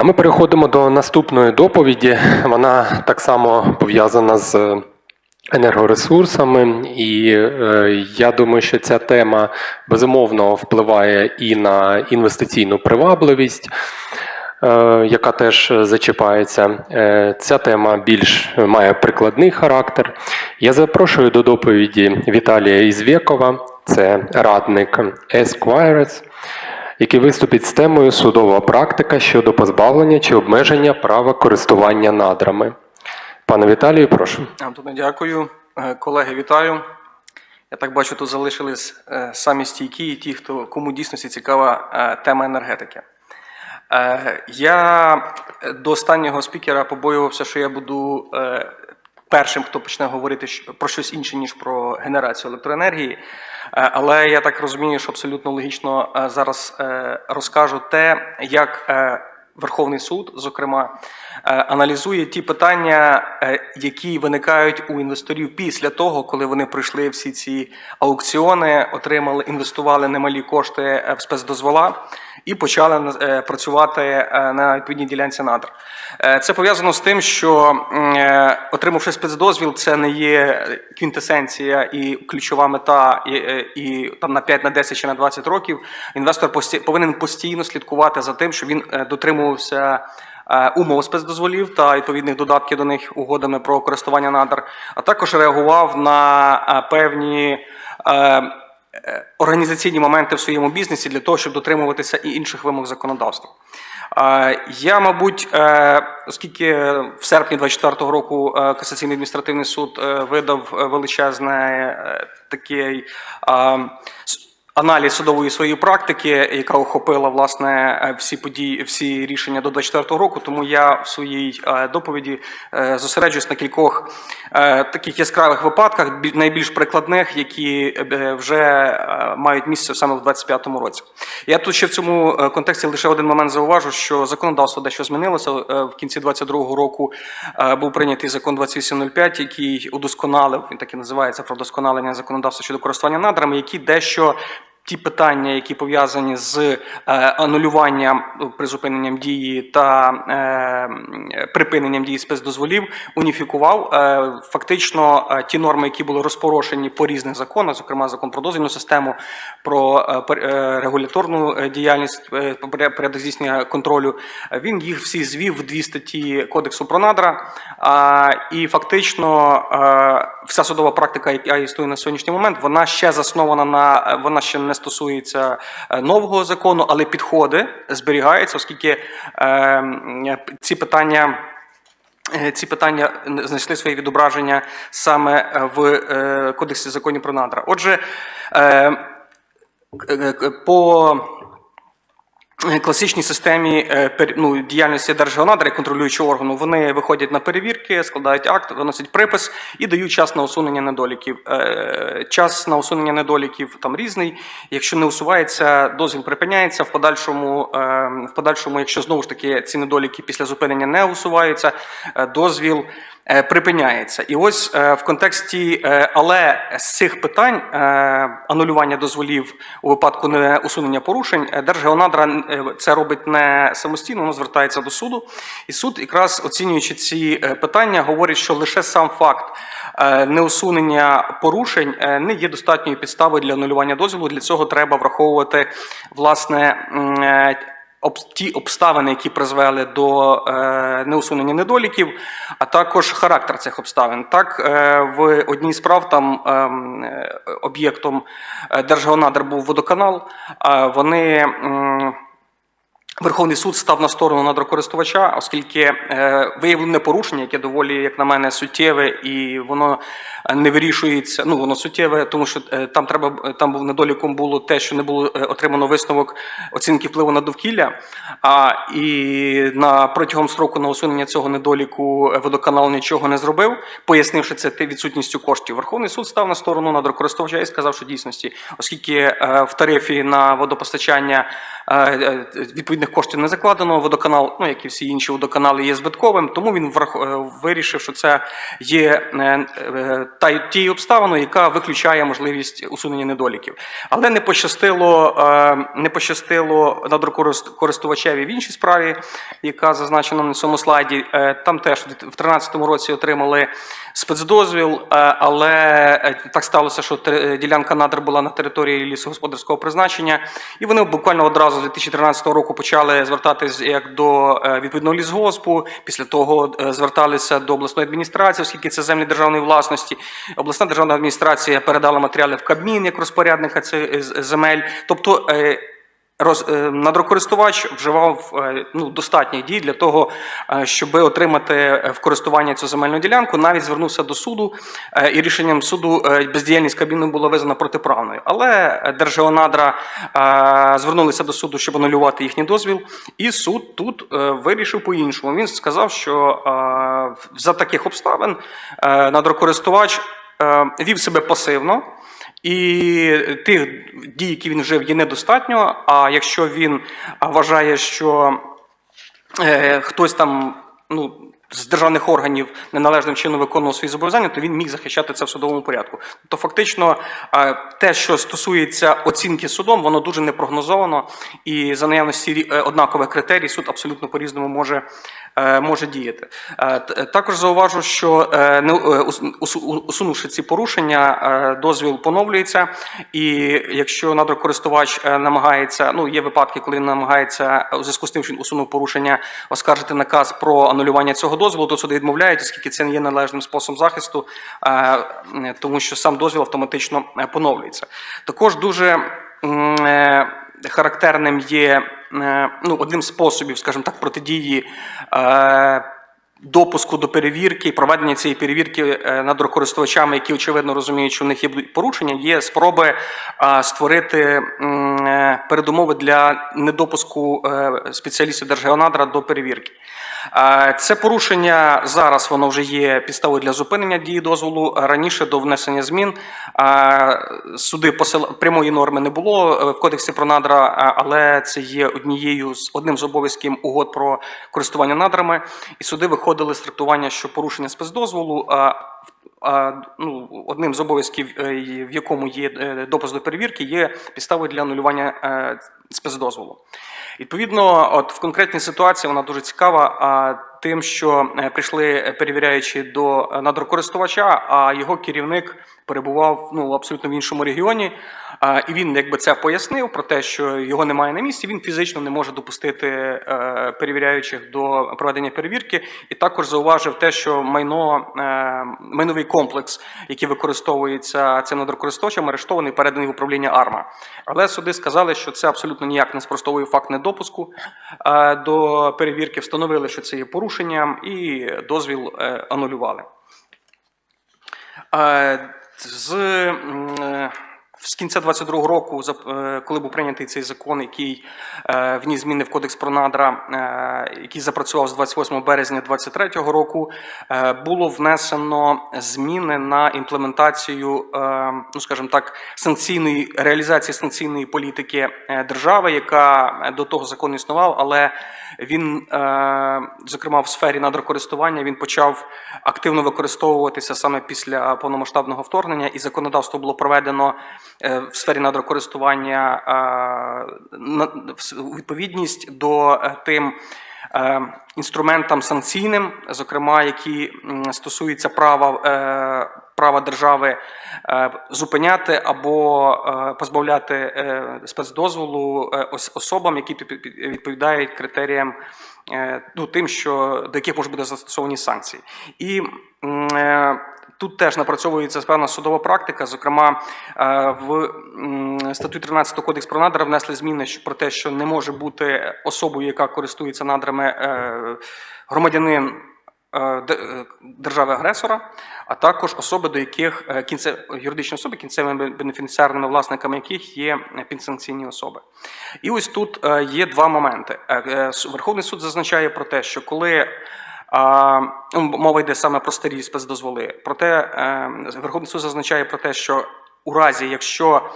А ми переходимо до наступної доповіді. Вона так само пов'язана з енергоресурсами, і е, я думаю, що ця тема безумовно впливає і на інвестиційну привабливість. е, Яка теж зачіпається. Е, Ця тема більш має прикладний характер. Я запрошую до доповіді Віталія Ізвєкова, це радник Esquires, який виступить з темою судова практика щодо позбавлення чи обмеження права користування надрами. Пане Віталію, прошу. Антоне, дякую. Е, Колеги, вітаю. Я так бачу, тут залишились е, самі стійкі і ті, хто кому дійсності цікава е, тема енергетики. Я до останнього спікера побоювався, що я буду першим, хто почне говорити про щось інше, ніж про генерацію електроенергії. Е, Але я так розумію, що абсолютно логічно е, зараз е, розкажу те, як Верховний суд, зокрема, аналізує ті питання, е, які виникають у інвесторів після того, коли вони пройшли всі ці аукціони, отримали, інвестували немалі кошти е, в спецдозвола і почали е, працювати е, на відповідній ділянці надр. Е, Це пов'язано з тим, що е, отримавши спецдозвіл, це не є квінтесенція і ключова мета, і, е, і там на 5, на 10 чи на 20 років інвестор повинен постійно слідкувати за тим, щоб він е, дотримувався. Е, Умов спецдозволів та відповідних додатків до них угодами про користування надр, а також реагував на е, певні е, організаційні моменти в своєму бізнесі для того, щоб дотримуватися і інших вимог законодавства. Я, мабуть, оскільки в серпні 24-го року касаційний адміністративний суд видав величезне такий аналіз судової своєї практики, яка охопила власне е, всі події, всі рішення до 24-го року. Тому я в своїй е, доповіді е, зосереджуюсь на кількох таких яскравих випадках, найбільш прикладних, які вже мають місце саме в 25-му році. Я тут ще в цьому контексті лише один момент зауважу, що законодавство дещо змінилося. В кінці 22-го року був прийнятий закон 2805, який удосконалив, він так і називається про вдосконалення законодавства щодо користування надрами, які дещо ті питання, які пов'язані з е, анулюванням ну, призупиненням дії та е, припиненням дії спецдозволів, уніфікував е, фактично е, ті норми, які були розпорошені по різних законах, зокрема закон про дозвільну систему, про е, е, регуляторну е, діяльність, е, порядок здійснення контролю. е, Він їх всі звів в дві статті Кодексу про надра. І фактично е, вся судова практика, яка існує на сьогоднішній момент, вона ще заснована на вона ще не стосується е, нового закону, але підходи зберігаються, оскільки е, ці питання. Е, Ці питання знайшли своє відображення саме е, в Кодексі законів про надра. Отже, е, к- по класичній системі е, ну, діяльності Держгеонадр, як контролюючого органу, вони виходять на перевірки, складають акт, виносять припис і дають час на усунення недоліків. Е, Час на усунення недоліків там різний. Якщо не усувається, дозвіл припиняється. В подальшому, е, в подальшому, якщо знову ж таки ці недоліки після зупинення не усуваються, е, дозвіл е, припиняється. І ось е, в контексті, е, але з цих питань е, анулювання дозволів у випадку не усунення порушень, е, Держгеонадра е, це робить не самостійно, воно звертається до суду. І суд, якраз оцінюючи ці е, питання, говорить, що лише сам факт е, неусунення порушень е, не є достатньою підставою для анулювання дозволу. Для цього треба враховувати власне. Ті обставини, які призвели до е, неусунення недоліків, а також характер цих обставин. Так, е, в одній з справ там ем, е, об'єктом Держгеонадр був водоканал. а Вони Верховний суд став на сторону надрокористувача, оскільки е, виявлене порушення, яке доволі, як на мене, суттєве, і воно е, не вирішується. Ну воно суттєве, тому що е, там треба там був недоліком було те, що не було отримано висновок оцінки впливу на довкілля. А і на протягом строку на усунення цього недоліку водоканал нічого не зробив, пояснивши це відсутністю коштів. Верховний суд став на сторону надрокористувача і сказав, що дійсності, оскільки в тарифі на водопостачання відповідних відповідних коштів не закладено. Водоканал, ну як і всі інші водоканали, є збитковим, тому він е, вирішив, що це є е, е, та тією обставиною, яка виключає можливість усунення недоліків. Але не пощастило, е, не пощастило надрокористувачеві в іншій справі, яка зазначена на цьому слайді. Е, Там теж в 2013 році отримали спецдозвіл, е, але е, так сталося, що те- ділянка надр була на території лісогосподарського призначення, і вони буквально одразу з 2013 року почали звертатись як до е, відповідного лісгоспу. Після того е, зверталися до обласної адміністрації, оскільки це землі державної власності. Обласна державна адміністрація передала матеріали в Кабмін як розпорядника цих земель. Тобто е, роз, е, надрокористувач вживав е, ну, достатніх дій для того, е, щоб отримати в користування цю земельну ділянку, навіть звернувся до суду, і рішенням суду бездіяльність Кабміну була визнана протиправною. Але Держгеонадра звернулися до суду, щоб анулювати їхній дозвіл, і суд тут вирішив по-іншому. Він сказав, що за таких обставин надрокористувач вів себе пасивно. І тих дій, які він вжив, є недостатньо. А якщо він вважає, що е, хтось там ну, з державних органів неналежним чином виконував свої зобов'язання, то він міг захищати це в судовому порядку. Тобто, фактично, те, що стосується оцінки судом, воно дуже непрогнозовано, і за наявності е, однакових критерій суд абсолютно по-різному може, е, може діяти. Е, Також зауважу, що усунувши ці порушення, дозвіл поновлюється, і якщо надрокористувач намагається, ну є випадки, коли він намагається у зв'язку з тим, що він усунув порушення, оскаржити наказ про анулювання цього дозволу, то суди відмовляють, оскільки це не є належним способом захисту, е, тому що сам дозвіл автоматично е, поновлюється. Також дуже е, характерним є ну, одним з способів, скажімо так, протидії. Допуску до перевірки і проведення цієї перевірки е, надрокористувачами, які очевидно розуміють, що в них є порушення, є спроби е, створити е, передумови для недопуску спеціалістів Держгеонадра до перевірки. Це порушення зараз воно вже є підставою для зупинення дії дозволу. Раніше до внесення змін суди прямої норми не було в кодексі про надра, але це є однією з одним з обов'язків угод про користування надрами, і суди виходили з трактування, що порушення спецдозволу. Ну, одним з обов'язків, е, в якому є е, допуск до перевірки, є підставою для анулювання е, спецдозволу. Відповідно, от в конкретній ситуації вона дуже цікава тим, що прийшли перевіряючи до надрокористувача, а його керівник перебував ну, абсолютно в іншому регіоні. І він якби це пояснив про те, що його немає на місці, він фізично не може допустити перевіряючих до проведення перевірки, і також зауважив те, що майно, майновий комплекс, який використовується цим недокористувачем, арештований, переданий в управління АРМА. Але суди сказали, що це абсолютно ніяк не спростовує факт недопуску е, до перевірки, встановили, що це є порушенням, і дозвіл е, анулювали. Е, З, з кінця 22-го року, е, коли був прийнятий цей закон, який е, вніс зміни в Кодекс про надра, е, який запрацював з 28 березня 23-го року, було внесено зміни на імплементацію, ну скажімо так, санкційної реалізації санкційної політики держави, яка до того закону існував, але він, е, зокрема, в сфері надрокористування, він почав активно використовуватися саме після повномасштабного вторгнення, і законодавство було проведено е, в сфері надрокористування е, відповідність до тим. Е, Інструментам санкційним, зокрема, які стосуються права, е, права держави е, зупиняти або позбавляти спецдозволу особам, які відповідають критеріям ну, тим, що до яких можуть бути застосовані санкції. І тут теж напрацьовується певна судова практика. Зокрема, е, в статтю 13 Кодекс про надра внесли зміни про те, що не може бути особою, яка користується надрами е, громадянин. е, де- Держави-агресора, а також особи, до яких кінце юридичні особи, кінцевими бенефіціарними власниками яких є підсанкційні особи. І ось тут є два моменти. Верховний суд зазначає про те, що коли мова йде саме про старі спецдозволи, проте е, Верховний суд зазначає про те, що у разі, якщо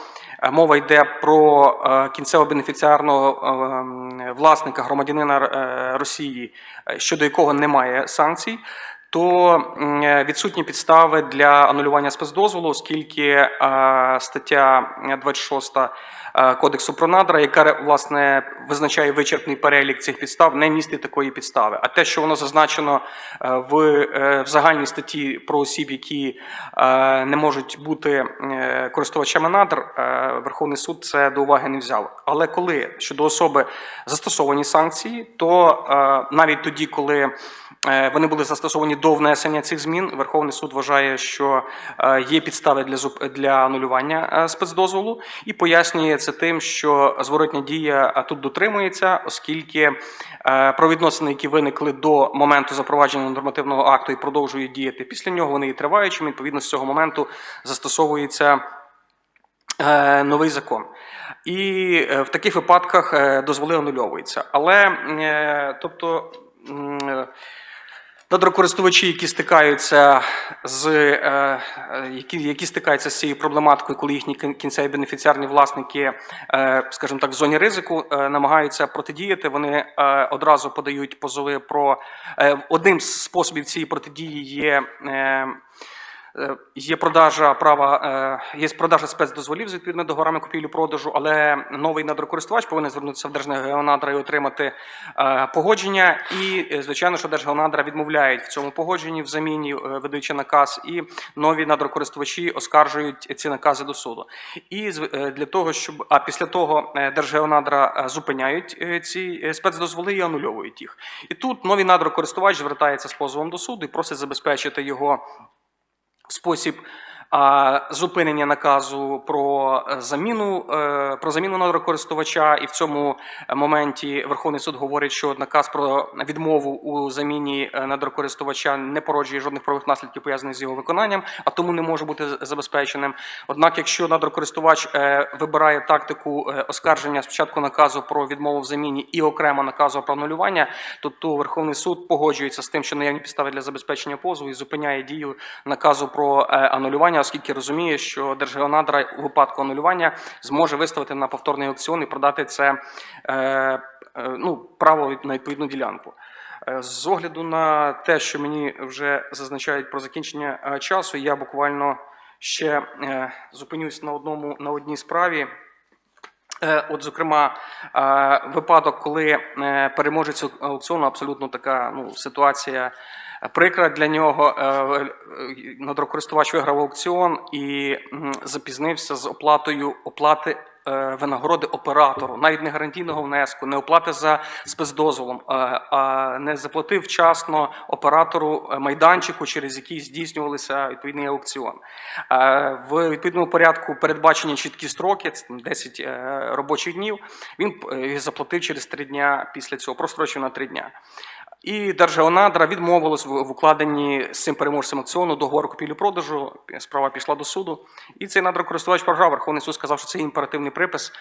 Е, Мова йде про е, кінцевого бенефіціарного власника громадянина Росії, щодо якого немає санкцій. То е, відсутні підстави для анулювання спецдозволу, оскільки е, стаття 26 е, Кодексу про надра, яка власне визначає вичерпний перелік цих підстав, не містить такої підстави. А те, що воно зазначено в, в загальній статті про осіб, які не можуть бути користувачами надр, Верховний суд це до уваги не взяв. Але коли щодо особи застосовані санкції, то навіть тоді, коли вони були застосовані до внесення цих змін, Верховний суд вважає, що е, є підстави для для анулювання е, спецдозволу, і пояснює це тим, що зворотня дія е, тут дотримується, оскільки е, правовідносини, які виникли до моменту запровадження нормативного акту і продовжують діяти після нього, вони є триваючими. Відповідно, з цього моменту застосовується новий закон. І в таких випадках дозволи анулюються. Але тобто. Е, які стикаються з е, е, які, які стикаються з цією проблематикою, коли їхні кінцеві бенефіціарні власники, е, скажімо так, в зоні ризику намагаються протидіяти. Вони одразу подають позови про одним з способів цієї протидії є. Е, Є продажа права, е, є продажа спецдозволів з відповідно договорами купівлі-продажу, але новий надрокористувач повинен звернутися в Держгеонадра і отримати е, погодження. І, звичайно, що Держгеонадра відмовляють в цьому погодженні в заміні, видаючи наказ, і нові надрокористувачі оскаржують ці накази до суду. І для того, щоб а після того Держгеонадра зупиняють ці спецдозволи і анульовують їх. І тут новий надрокористувач звертається з позовом до суду і просить забезпечити його спосіб зупинення наказу про е, заміну е, про заміну надрокористувача, і в цьому моменті Верховний суд говорить, що наказ про відмову у заміні е, надрокористувача не породжує жодних правових наслідків пов'язаних з його виконанням, а тому не може бути забезпеченим. Однак, якщо надрокористувач вибирає тактику оскарження спочатку наказу про відмову в заміні і окремо наказу про анулювання, то, то Верховний суд погоджується з тим, що наявні підстави для забезпечення позову і зупиняє дію наказу про анулювання, оскільки розуміє, що Держгеонадра у випадку анулювання зможе виставити на повторний аукціон і продати це е, е, ну, право на відповідну ділянку. Е, З огляду на те, що мені вже зазначають про закінчення часу, я буквально ще зупинюсь на одному на одній справі. От, зокрема, випадок, коли переможець аукціону, абсолютно така ну, ситуація прикра для нього. Е, е, Надрокористувач виграв аукціон і запізнився з оплатою оплати. е, Винагороди оператору, навіть не гарантійного внеску, не оплати за спецдозволом, а не заплатив вчасно оператору майданчику, через який здійснювалися відповідний аукціон. В відповідному порядку передбачені чіткі строки, це 10 е, робочих днів. Він заплатив через три дня після цього, прострочив на три дня. І Держгеонадра відмовилась в укладенні з цим переможцем аукціону договору купівлі-продажу. Справа пішла до суду. І цей надрокористувач програв. Верховний суд сказав, що це імперативний припис.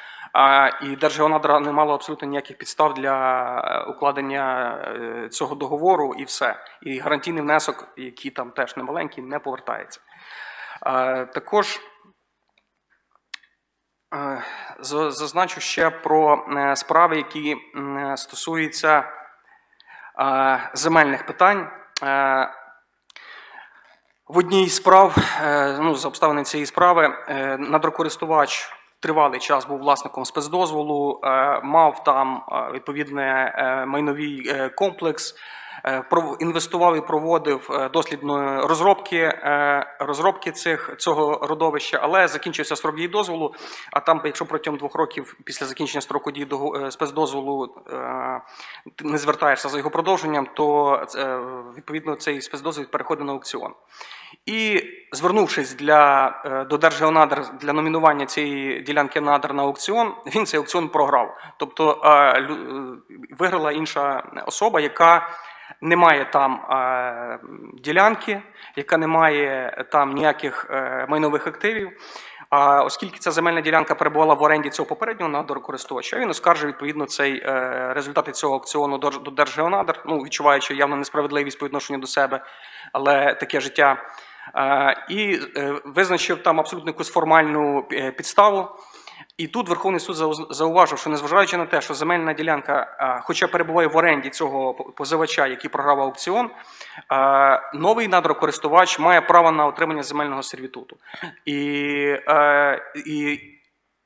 І Держгеонадра не мало абсолютно ніяких підстав для е, укладення е, цього договору, і все. І гарантійний внесок, який там теж немаленький, не повертається. Е, Також зазначу ще про справи, які стосуються земельних питань. Е, В одній з справ, е, ну, за обставини цієї справи, е, надрокористувач тривалий час був власником спецдозволу, е, мав там е, відповідний майновий е, комплекс, е, інвестував і проводив е, дослідної розробки, е, розробки цих, цього родовища, але закінчився строк дії дозволу. А там, якщо протягом двох років після закінчення строку дії е, спецдозволу е, не звертаєшся за його продовженням, то е, відповідно цей спецдозвіл переходить на аукціон. І звернувшись для, е, до Держгеонадр для номінування цієї ділянки надр на аукціон, він цей аукціон програв. Тобто е, е, виграла інша особа, яка не має там ділянки, яка не має там ніяких майнових активів. А оскільки ця земельна ділянка перебувала в оренді цього попереднього надрокористувача, він оскаржив відповідно цей результати цього аукціону до Держгеонадр, ну відчуваючи явно несправедливість по відношенню до себе, але таке життя. І е, визначив там абсолютно якусь формальну е, підставу. І тут Верховний суд зауважив, що незважаючи на те, що земельна ділянка, хоча перебуває в оренді цього позивача, який програв аукціон, новий надрокористувач має право на отримання земельного сервітуту. І, е, і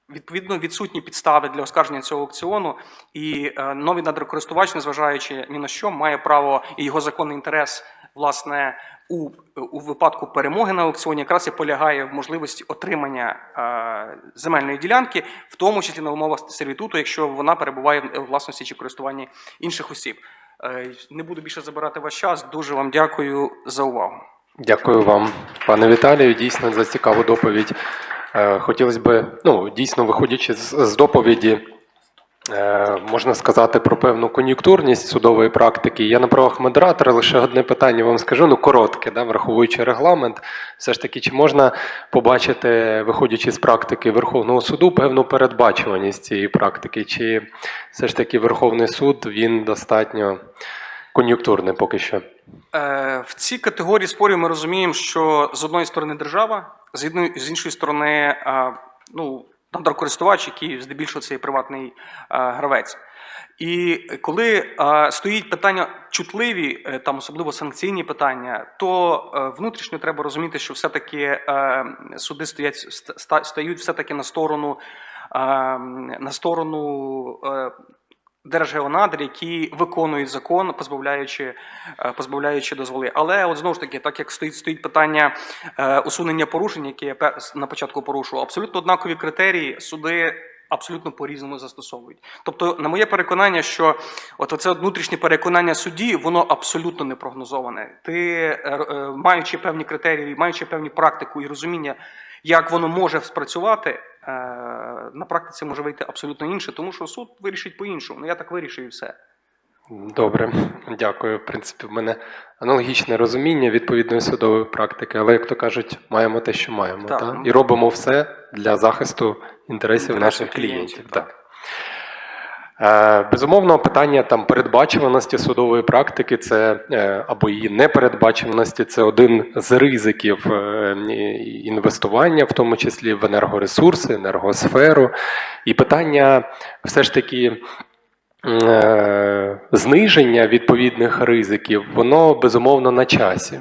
відповідно відсутні підстави для оскарження цього аукціону, і новий надрокористувач, незважаючи ні на що, має право і його законний інтерес, власне, у, у випадку перемоги на аукціоні якраз і полягає в можливості отримання е, земельної ділянки, в тому числі на умовах сервітуту, якщо вона перебуває в власності чи користуванні інших осіб. Е, не буду більше забирати ваш час. Дуже вам дякую за увагу. Дякую вам, пане Віталію, дійсно за цікаву доповідь. Е, Хотілося б, ну, дійсно, виходячи з, з доповіді, можна сказати про певну кон'юнктурність судової практики. Я на правах модератора лише одне питання вам скажу, ну коротке, да, враховуючи регламент. Все ж таки, чи можна побачити, виходячи з практики Верховного суду, певну передбачуваність цієї практики? Чи все ж таки Верховний суд він достатньо кон'юнктурний поки що? Е, В цій категорії спорів ми розуміємо, що з одної сторони держава, з іншої, сторони, е, ну, надрокористувач, який здебільшого це приватний е, гравець. І коли е, стоїть питання чутливі, е, там особливо санкційні питання, то внутрішньо треба розуміти, що все-таки суди стоять стають все-таки на сторону е, на сторону Держгеонадр, які виконують закон, позбавляючи, е, позбавляючи дозволи. Але от знову ж таки, так як стоїть стоїть питання е, усунення порушень, які я на початку порушував, абсолютно однакові критерії суди абсолютно по-різному застосовують. Тобто, на моє переконання, що от оце внутрішнє переконання судді, воно абсолютно не прогнозоване. Ти, е, е, маючи певні критерії, маючи певні практику і розуміння, як воно може спрацювати, на практиці може вийти абсолютно інше, тому що суд вирішить по-іншому. Ну я так вирішив і все. Добре, дякую. В принципі, в мене аналогічне розуміння відповідної судової практики, але як то кажуть, маємо те, що маємо, Так. та? і робимо все для захисту інтересів Інтересів наших клієнтів, клієнтів. так. Так. Е, Безумовно, питання там передбачуваності судової практики, це е, або її непередбачуваності, це один з ризиків е, інвестування, в тому числі в енергоресурси, енергосферу. І питання все ж таки зниження відповідних ризиків, воно безумовно на часі.